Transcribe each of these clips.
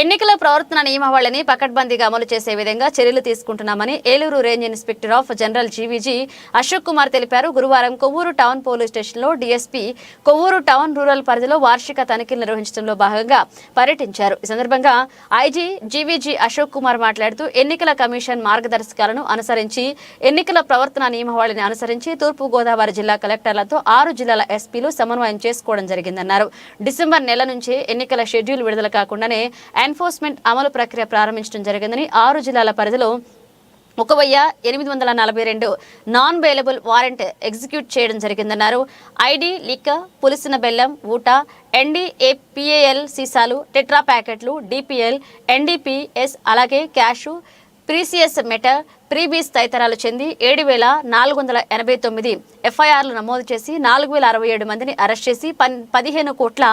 ఎన్నికల ప్రవర్తన నియమావళిని పకడ్బందీగా అమలు చేసే విధంగా చర్యలు తీసుకుంటున్నామని Eluru range inspector of general GVG Ashok Kumar తెలిపారు. గురువారం కొవ్వూరు టౌన్ పోలీస్ స్టేషన్లో డీఎస్పీ కొవ్వూరు టౌన్ రూరల్ పరిధిలో వార్షిక తనిఖీలు నిర్వహించడంలో భాగంగా పర్యటించారు. ఈ సందర్భంగా ఐజీ జీవీజీ అశోక్ కుమార్ మాట్లాడుతూ ఎన్నికల కమిషన్ మార్గదర్శకాలను అనుసరించి ఎన్నికల ప్రవర్తన నియమావళిని అనుసరించి తూర్పు గోదావరి జిల్లా కలెక్టర్లతో ఆరు జిల్లాల ఎస్పీలు సమన్వయం చేసుకోవడం జరిగిందన్నారు. డిసెంబర్ నెల నుంచి ఎన్నికల షెడ్యూల్ విడుదల కాకుండానే ఎన్ఫోర్స్మెంట్ అమలు ప్రక్రియ ప్రారంభించడం జరిగిందని ఆరు జిల్లాల పరిధిలో ఒక వెయ్యి ఎనిమిది వందల నలభై రెండు నాన్ బెయిలబుల్ వారెంట్ ఎగ్జిక్యూట్ చేయడం జరిగిందన్నారు. ఐడి లిక్క పులిసిన బెల్లం ఊట ఎన్డీఏపిఏఎల్ సీసాలు టెట్రా ప్యాకెట్లు డిపిఎల్ ఎన్డీపీఎస్ అలాగే క్యాషు ప్రీసియస్ మెటర్ ప్రీబీస్ తదితరాలు చెంది ఏడు వేల నాలుగు వందల ఎనభై తొమ్మిది ఎఫ్ఐఆర్లు నమోదు చేసి నాలుగు వేల అరవై ఏడు మందిని అరెస్ట్ చేసి పన్ పదిహేను కోట్ల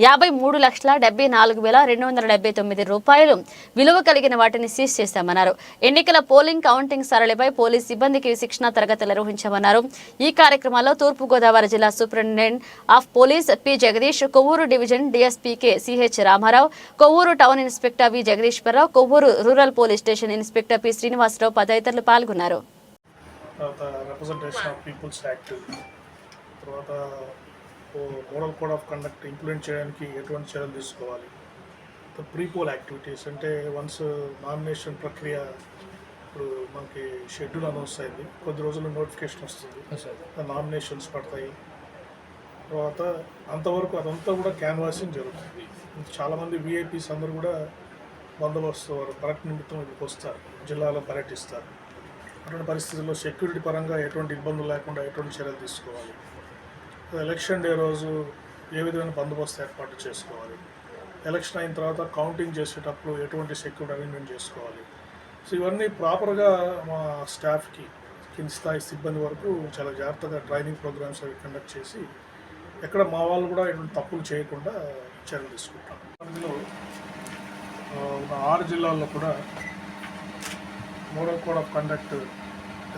యాభై మూడు లక్షల డెబ్బై నాలుగు వేల రెండు వందల డెబ్బై తొమ్మిది రూపాయలు విలువ కలిగిన వాటిని సీజ్ చేశామన్నారు ఎన్నికల పోలింగ్ కౌంటింగ్ సరళిపై పోలీస్ సిబ్బందికి శిక్షణ తరగతులు నిర్వహించామన్నారు. ఈ కార్యక్రమంలో తూర్పుగోదావరి జిల్లా superintendent of police P Jagadish Kovvur division డిఎస్పీకే CH Ramarao Kovvur town inspector V Jagadeeswararao Kovvur rural police station inspector P Srinivasarao తదితరులు పాల్గొన్నారు. తర్వాత రిప్రజెంటేషన్ ఆఫ్ పీపుల్స్ యాక్ట్ తర్వాత model code of conduct implement చేయడానికి ఎటువంటి చర్యలు తీసుకోవాలి? ప్రీపోల్ యాక్టివిటీస్ అంటే once nomination ప్రక్రియ ఇప్పుడు మనకి షెడ్యూల్ అనౌన్స్ అయింది కొద్ది రోజుల్లో నోటిఫికేషన్ వస్తుంది. నామినేషన్స్ పడతాయి. తర్వాత అంతవరకు అదంతా కూడా క్యాన్వాసింగ్ జరుగుతుంది. చాలామంది విఐపీస్ అందరూ కూడా బందోబస్తు వారు పర్యటన నిమిత్తం ఇక్కడికి వస్తారు జిల్లాలో పర్యటిస్తారు. అటువంటి పరిస్థితుల్లో సెక్యూరిటీ పరంగా ఎటువంటి ఇబ్బందులు లేకుండా ఎటువంటి చర్యలు తీసుకోవాలి? ఎలక్షన్ డే రోజు ఏ విధమైన బందోబస్తు ఏర్పాటు చేసుకోవాలి? ఎలక్షన్ అయిన తర్వాత కౌంటింగ్ చేసేటప్పుడు ఎటువంటి సెక్యూరిటీ అరేంజ్మెంట్ చేసుకోవాలి? సో ఇవన్నీ ప్రాపర్గా మా స్టాఫ్కి కింది స్థాయి సిబ్బంది వరకు చాలా జాగ్రత్తగా ట్రైనింగ్ ప్రోగ్రామ్స్ అవి కండక్ట్ చేసి ఎక్కడ మా వాళ్ళు కూడా ఇటువంటి తప్పులు చేయకుండా చర్యలు తీసుకుంటాం అందులో ఒక ఆరు జిల్లాల్లో కూడా model code of conduct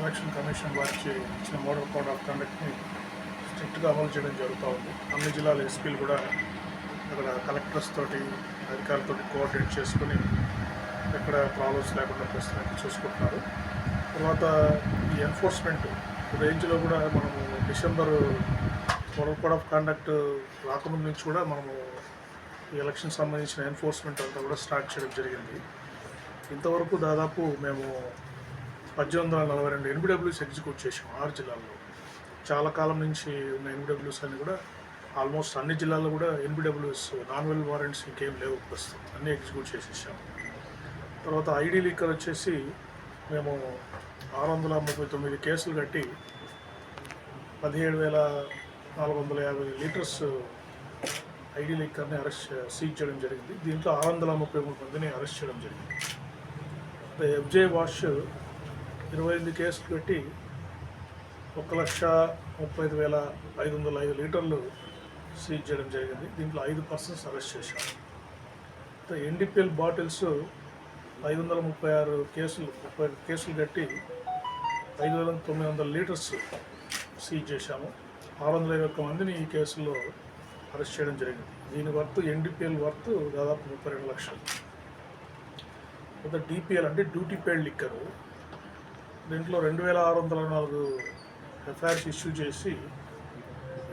election commission వారికి ఇచ్చిన మోడల్ కోడ్ ఆఫ్ కండక్ట్ని స్ట్రిక్ట్గా అమలు చేయడం జరుగుతూ ఉంది. అన్ని జిల్లాల ఎస్పీలు కూడా అక్కడ కలెక్టర్స్ తోటి అధికారులతో కోఆర్డినేట్ చేసుకుని ఎక్కడ ప్రాబ్లమ్స్ లేకుండా ప్రస్తుతానికి చూసుకుంటున్నారు. తర్వాత ఈ ఎన్ఫోర్స్మెంట్ రేంజ్లో కూడా మనము December model code of conduct రాకముందు నుంచి కూడా మనము ఈ ఎలక్షన్ సంబంధించిన ఎన్ఫోర్స్మెంట్ అంతా కూడా స్టార్ట్ చేయడం జరిగింది. ఇంతవరకు దాదాపు మేము పద్దెనిమిది వందల నలభై రెండు ఎన్బిడబ్ల్యూస్ ఎగ్జిక్యూట్ చేసాం ఆరు జిల్లాల్లో. చాలా కాలం నుంచి ఉన్న ఎన్బిడబ్ల్యూస్ అన్ని కూడా ఆల్మోస్ట్ అన్ని జిల్లాల్లో కూడా ఎన్బిడబ్ల్యూస్ నాన్ వెల్ వారెంట్స్ ఇంకేం లేవు ప్రస్తుతం. అన్నీ ఎగ్జిక్యూట్ చేసేసాం. తర్వాత ఐడి లీకర్ వచ్చేసి మేము ఆరు వందల ముప్పై తొమ్మిది కేసులు కట్టి పదిహేడు వేల నాలుగు వందల యాభై లీటర్స్ ఐడి లీకర్ని అరెస్ట్ సీజ్ చేయడం జరిగింది. దీంట్లో ఆరు వందల ముప్పై మూడు మందిని అరెస్ట్ చేయడం జరిగింది. ఎఫ్జే వాష్ ఇరవై ఎనిమిది కేసులు పెట్టి ఒక లక్ష ముప్పై ఐదు వేల ఐదు వందల ఐదు లీటర్లు సీజ్ చేయడం జరిగింది. దీంట్లో ఐదు పర్సన్స్ అరెస్ట్ చేశారు. ఎన్డిపిఎల్ బాటిల్స్ ఐదు వందల ముప్పై ఆరు కేసులు ముప్పై ఐదు కేసులు కట్టి ఐదు వేల తొమ్మిది వందల లీటర్స్ సీజ్ చేశాము. ఆరు వందల ఇరవై ఒక్క మందిని ఈ కేసులో అరెస్ట్ చేయడం జరిగింది. దీని వర్త్ ఎన్డిపిఎల్ వర్త్ దాదాపు ముప్పై రెండు లక్షలు. కొంత డిపిఎల్ అంటే డ్యూటీ పేడ్ లిక్కరు. దీంట్లో రెండు వేల ఆరు వందల నాలుగు ఎఫ్ఐఆర్స్ ఇష్యూ చేసి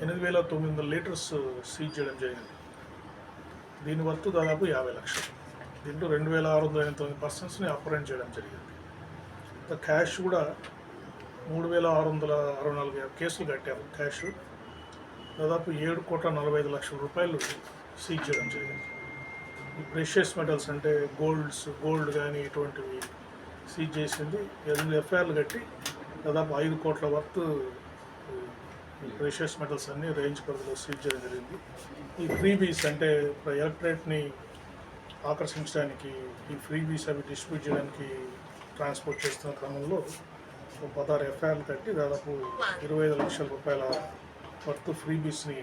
ఎనిమిది వేల తొమ్మిది వందల లీటర్స్ సీజ్ చేయడం జరిగింది. దీని వర్త్ దాదాపు యాభై లక్షలు. దీంట్లో రెండు వేల ఆరు వందల ఎనభై తొమ్మిది పర్సన్స్ని అప్రెంట్ చేయడం జరిగింది. ఇంకా క్యాష్ కూడా మూడు వేల ఆరు వందల అరవై నాలుగు కేసులు కట్టారు. క్యాష్ దాదాపు ఏడు కోట్ల నలభై ఐదు లక్షల రూపాయలు సీజ్ చేయడం జరిగింది. ఈ ప్రెషియస్ మెటల్స్ అంటే గోల్డ్స్ గోల్డ్ కానీ ఇటువంటివి సీజ్ చేసింది. ఎనిమిది ఎఫ్ఐఆర్లు కట్టి దాదాపు ఐదు కోట్ల వర్త్ ప్రెషియస్ మెటల్స్ అన్ని రేంజ్ పరిధిలో సీజ్ చేయడం జరిగింది. ఈ ఫ్రీబీస్ అంటే ఎలక్ట్రేట్ని ఆకర్షించడానికి ఈ ఫ్రీబీస్ అవి డిస్ట్రిబ్యూట్ చేయడానికి ట్రాన్స్పోర్ట్ చేస్తున్న క్రమంలో ఒక పదహారు ఎఫ్ఐఆర్లు కట్టి దాదాపు ఇరవై ఐదు లక్షల రూపాయల వర్త్ ఫ్రీబీస్ని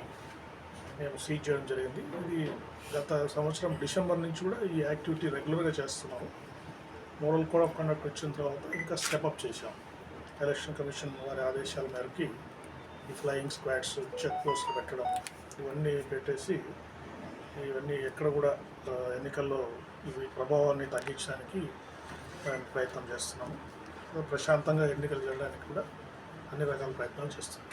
మేము సీజ్ చేయడం జరిగింది. ఇది గత సంవత్సరం డిసెంబర్ నుంచి కూడా ఈ యాక్టివిటీ రెగ్యులర్గా చేస్తున్నాము. మోడల్ కోడ్ ఆఫ్ కండక్ట్ వచ్చిన తర్వాత ఇంకా స్టెప్అప్ చేశాం. ఎలక్షన్ కమిషన్ వారి ఆదేశాల మేరకి ఈ ఫ్లయింగ్ స్క్వాడ్స్ చెక్ పోస్టులు పెట్టడం ఇవన్నీ పెట్టేసి ఇవన్నీ ఎక్కడ కూడా ఎన్నికల్లో ఇవి ప్రభావాన్ని తగ్గించడానికి మేము ప్రయత్నం చేస్తున్నాము. ప్రశాంతంగా ఎన్నికలు జరగడానికి కూడా అన్ని రకాల ప్రయత్నాలు చేస్తున్నాం.